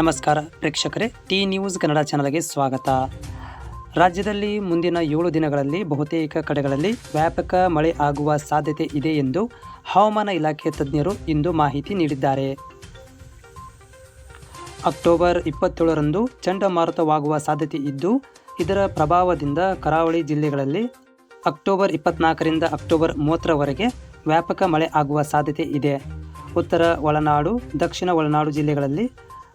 ನಮಸ್ಕಾರ ಪ್ರೇಕ್ಷಕರೇ, T news Kannada ಚಾನಲ್ಗೆ ಸ್ವಾಗತ. ರಾಜ್ಯದಲ್ಲಿ ಮುಂದಿನ ಏಳು ದಿನಗಳಲ್ಲಿ ಬಹುತೇಕ ಕಡೆಗಳಲ್ಲಿ ವ್ಯಾಪಕ ಮಳೆ ಆಗುವ ಸಾಧ್ಯತೆ ಇದೆ ಎಂದು ಹವಾಮಾನ ಇಲಾಖೆ ತಜ್ಞರು ಇಂದು ಮಾಹಿತಿ ನೀಡಿದ್ದಾರೆ. ಅಕ್ಟೋಬರ್ ಇಪ್ಪತ್ತೇಳರಂದು ಚಂಡಮಾರುತವಾಗುವ ಸಾಧ್ಯತೆ ಇದ್ದು, ಇದರ ಪ್ರಭಾವದಿಂದ ಕರಾವಳಿ ಜಿಲ್ಲೆಗಳಲ್ಲಿ ಅಕ್ಟೋಬರ್ ಇಪ್ಪತ್ನಾಲ್ಕರಿಂದ ಅಕ್ಟೋಬರ್ ಮೂವತ್ತರವರೆಗೆ ವ್ಯಾಪಕ ಮಳೆ ಆಗುವ ಸಾಧ್ಯತೆ ಇದೆ. ಉತ್ತರ ಒಳನಾಡು, ದಕ್ಷಿಣ ಒಳನಾಡು ಜಿಲ್ಲೆಗಳಲ್ಲಿ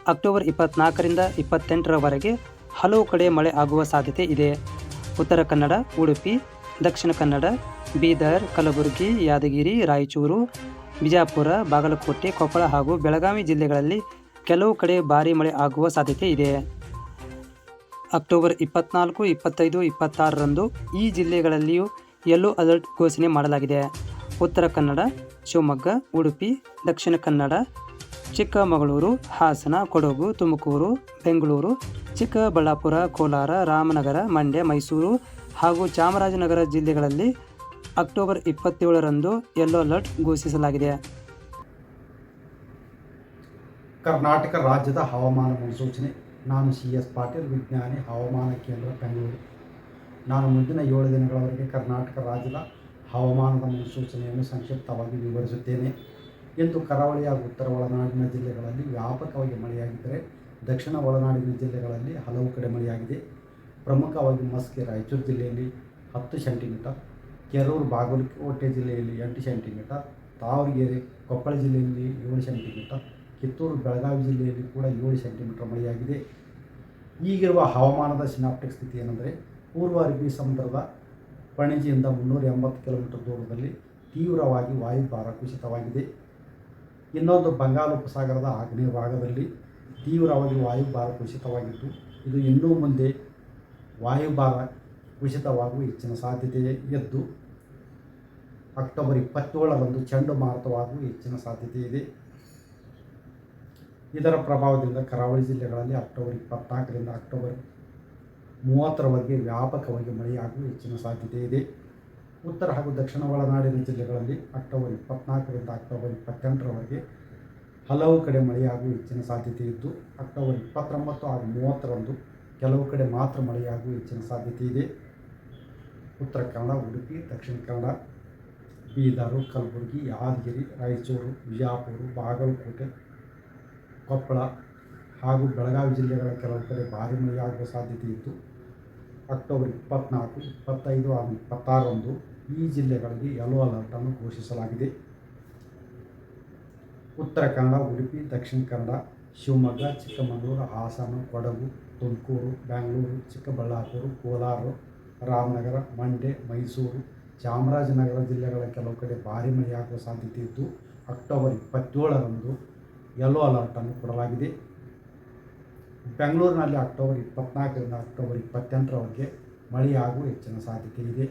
ಅಕ್ಟೋಬರ್ ಇಪ್ಪತ್ನಾಲ್ಕರಿಂದ ಇಪ್ಪತ್ತೆಂಟರವರೆಗೆ ಹಲವು ಕಡೆ ಮಳೆ ಆಗುವ ಸಾಧ್ಯತೆ ಇದೆ. ಉತ್ತರ ಕನ್ನಡ, ಉಡುಪಿ, ದಕ್ಷಿಣ ಕನ್ನಡ, ಬೀದರ್, ಕಲಬುರಗಿ, ಯಾದಗಿರಿ, ರಾಯಚೂರು, ಬಿಜಾಪುರ, ಬಾಗಲಕೋಟೆ, ಕೊಪ್ಪಳ ಹಾಗೂ ಬೆಳಗಾವಿ ಜಿಲ್ಲೆಗಳಲ್ಲಿ ಕೆಲವು ಕಡೆ ಭಾರೀ ಮಳೆ ಆಗುವ ಸಾಧ್ಯತೆ ಇದೆ. ಅಕ್ಟೋಬರ್ ಇಪ್ಪತ್ನಾಲ್ಕು, ಇಪ್ಪತ್ತೈದು, ಇಪ್ಪತ್ತಾರರಂದು ಈ ಜಿಲ್ಲೆಗಳಲ್ಲಿಯೂ ಯೆಲ್ಲೋ ಅಲರ್ಟ್ ಘೋಷಣೆ ಮಾಡಲಾಗಿದೆ. ಉತ್ತರ ಕನ್ನಡ, ಶಿವಮೊಗ್ಗ, ಉಡುಪಿ, ದಕ್ಷಿಣ ಕನ್ನಡ ಚಿಕ್ಕಮಗಳೂರು, ಹಾಸನ, ಕೊಡಗು, ತುಮಕೂರು, ಬೆಂಗಳೂರು, ಚಿಕ್ಕಬಳ್ಳಾಪುರ, ಕೋಲಾರ, ರಾಮನಗರ, ಮಂಡ್ಯ, ಮೈಸೂರು ಹಾಗೂ ಚಾಮರಾಜನಗರ ಜಿಲ್ಲೆಗಳಲ್ಲಿ ಅಕ್ಟೋಬರ್ ಇಪ್ಪತ್ತೇಳರಂದು ಯೆಲ್ಲೋ ಅಲರ್ಟ್ ಘೋಷಿಸಲಾಗಿದೆ. ಕರ್ನಾಟಕ ರಾಜ್ಯದ ಹವಾಮಾನ ಮುನ್ಸೂಚನೆ. ನಾನು ಸಿ ಎಸ್ ಪಾಟೀಲ್, ವಿಜ್ಞಾನಿ, ಹವಾಮಾನ ಕೇಂದ್ರ, ಬೆಂಗಳೂರು. ನಾನು ಮುಂದಿನ ಏಳು ದಿನಗಳವರೆಗೆ ಕರ್ನಾಟಕ ರಾಜ್ಯದ ಹವಾಮಾನದ ಮುನ್ಸೂಚನೆಯನ್ನು ಸಂಕ್ಷಿಪ್ತವಾಗಿ ವಿವರಿಸುತ್ತೇನೆ. ಎಂದು ಕರಾವಳಿ ಹಾಗೂ ಉತ್ತರ ಒಳನಾಡಿನ ಜಿಲ್ಲೆಗಳಲ್ಲಿ ವ್ಯಾಪಕವಾಗಿ ಮಳೆಯಾಗಿದ್ದರೆ ದಕ್ಷಿಣ ಒಳನಾಡಿನ ಜಿಲ್ಲೆಗಳಲ್ಲಿ ಹಲವು ಕಡೆ ಮಳೆಯಾಗಿದೆ. ಪ್ರಮುಖವಾಗಿ ಮಸ್ಕಿ, ರಾಯಚೂರು ಜಿಲ್ಲೆಯಲ್ಲಿ ಹತ್ತು ಸೆಂಟಿಮೀಟರ್, ಕೆರೂರು, ಬಾಗಲಕೋಟೆ ಜಿಲ್ಲೆಯಲ್ಲಿ ಎಂಟು ಸೆಂಟಿಮೀಟರ್ ತಾವರಗೆರೆ ಕೊಪ್ಪಳ ಜಿಲ್ಲೆಯಲ್ಲಿ ಏಳು ಸೆಂಟಿಮೀಟರ್, ಕಿತ್ತೂರು, ಬೆಳಗಾವಿ ಜಿಲ್ಲೆಯಲ್ಲಿ ಕೂಡ ಏಳು ಸೆಂಟಿಮೀಟರ್ ಮಳೆಯಾಗಿದೆ. ಈಗಿರುವ ಹವಾಮಾನದ ಸಿನಾಪ್ಟಿಕ್ ಸ್ಥಿತಿ ಏನೆಂದರೆ, ಪೂರ್ವ ಅರಬ್ಬಿ ಸಮುದ್ರದ ಪಣಜಿಯಿಂದ ಮುನ್ನೂರ ಎಂಬತ್ತು ಕಿಲೋಮೀಟರ್ ದೂರದಲ್ಲಿ ತೀವ್ರವಾಗಿ ವಾಯುಭಾರ ಕುಸಿತವಾಗಿದೆ. ಇನ್ನೊಂದು ಬಂಗಾಳ ಉಪಸಾಗರದ ಆಗ್ನೇಯ ಭಾಗದಲ್ಲಿ ತೀವ್ರವಾಗಿ ವಾಯುಭಾರ ಕುಸಿತವಾಗಿದ್ದು ಇದು ಇನ್ನೂ ಮುಂದೆ ವಾಯುಭಾರ ಕುಸಿತವಾಗುವ ಹೆಚ್ಚಿನ ಸಾಧ್ಯತೆ ಎದ್ದು ಅಕ್ಟೋಬರ್ ಇಪ್ಪತ್ತೇಳರಂದು ಚಂಡಮಾರುತವಾಗುವ ಹೆಚ್ಚಿನ ಸಾಧ್ಯತೆ ಇದೆ. ಇದರ ಪ್ರಭಾವದಿಂದ ಕರಾವಳಿ ಜಿಲ್ಲೆಗಳಲ್ಲಿ ಅಕ್ಟೋಬರ್ ಇಪ್ಪತ್ನಾಲ್ಕರಿಂದ ಅಕ್ಟೋಬರ್ ಮೂವತ್ತರವರೆಗೆ ವ್ಯಾಪಕವಾಗಿ ಮಳೆಯಾಗುವ ಹೆಚ್ಚಿನ ಸಾಧ್ಯತೆ ಇದೆ. ಉತ್ತರ ಹಾಗೂ ದಕ್ಷಿಣ ಒಳನಾಡಿನ ಜಿಲ್ಲೆಗಳಲ್ಲಿ ಅಕ್ಟೋಬರ್ ಇಪ್ಪತ್ನಾಲ್ಕರಿಂದ ಅಕ್ಟೋಬರ್ ಇಪ್ಪತ್ತೆಂಟರವರೆಗೆ ಹಲವು ಕಡೆ ಮಳೆಯಾಗುವ ಹೆಚ್ಚಿನ ಸಾಧ್ಯತೆ ಇದ್ದು, ಅಕ್ಟೋಬರ್ ಇಪ್ಪತ್ತೊಂಬತ್ತು ಹಾಗೂ ಮೂವತ್ತರಂದು ಕೆಲವು ಕಡೆ ಮಾತ್ರ ಮಳೆಯಾಗುವ ಹೆಚ್ಚಿನ ಸಾಧ್ಯತೆ ಇದೆ. ಉತ್ತರ ಕನ್ನಡ, ಉಡುಪಿ, ದಕ್ಷಿಣ ಕನ್ನಡ, ಬೀದರು, ಕಲಬುರಗಿ, ಯಾದಗಿರಿ, ರಾಯಚೂರು, ಬಿಜಾಪುರ, ಬಾಗಲಕೋಟೆ, ಕೊಪ್ಪಳ ಹಾಗೂ ಬೆಳಗಾವಿ ಜಿಲ್ಲೆಗಳ ಕೆಲವು ಕಡೆ ಭಾರಿ ಮಳೆಯಾಗುವ ಸಾಧ್ಯತೆ ಇತ್ತು ಅಕ್ಟೋಬರ್ ಇಪ್ಪತ್ನಾಲ್ಕು, ಇಪ್ಪತ್ತೈದು ಹಾಗೂ ಇಪ್ಪತ್ತಾರರಂದು ಈ ಜಿಲ್ಲೆಗಳಿಗೆ ಯೆಲ್ಲೋ ಅಲರ್ಟನ್ನು ಘೋಷಿಸಲಾಗಿದೆ. ಉತ್ತರ ಕನ್ನಡ, ಉಡುಪಿ, ದಕ್ಷಿಣ ಕನ್ನಡ, ಶಿವಮೊಗ್ಗ, ಚಿಕ್ಕಮಗಳೂರು, ಹಾಸನ, ಕೊಡಗು, ತುಮಕೂರು ಬೆಂಗಳೂರು ಚಿಕ್ಕಬಳ್ಳಾಪುರ, ಕೋಲಾರ, ರಾಮನಗರ, ಮಂಡ್ಯ, ಮೈಸೂರು, ಚಾಮರಾಜನಗರ ಜಿಲ್ಲೆಗಳ ಕೆಲವು ಕಡೆ ಭಾರಿ ಮಳೆಯಾಗುವ ಸಾಧ್ಯತೆ ಇದ್ದು, ಅಕ್ಟೋಬರ್ ಇಪ್ಪತ್ತೇಳರಂದು ಯೆಲ್ಲೋ ಅಲರ್ಟನ್ನು ಕೊಡಲಾಗಿದೆ. ಬೆಂಗಳೂರಿನಲ್ಲಿ ಅಕ್ಟೋಬರ್ ಇಪ್ಪತ್ನಾಲ್ಕರಿಂದ ಅಕ್ಟೋಬರ್ ಇಪ್ಪತ್ತೆಂಟರವರೆಗೆ ಮಳೆಯಾಗುವ ಹೆಚ್ಚಿನ ಸಾಧ್ಯತೆ ಇದೆ.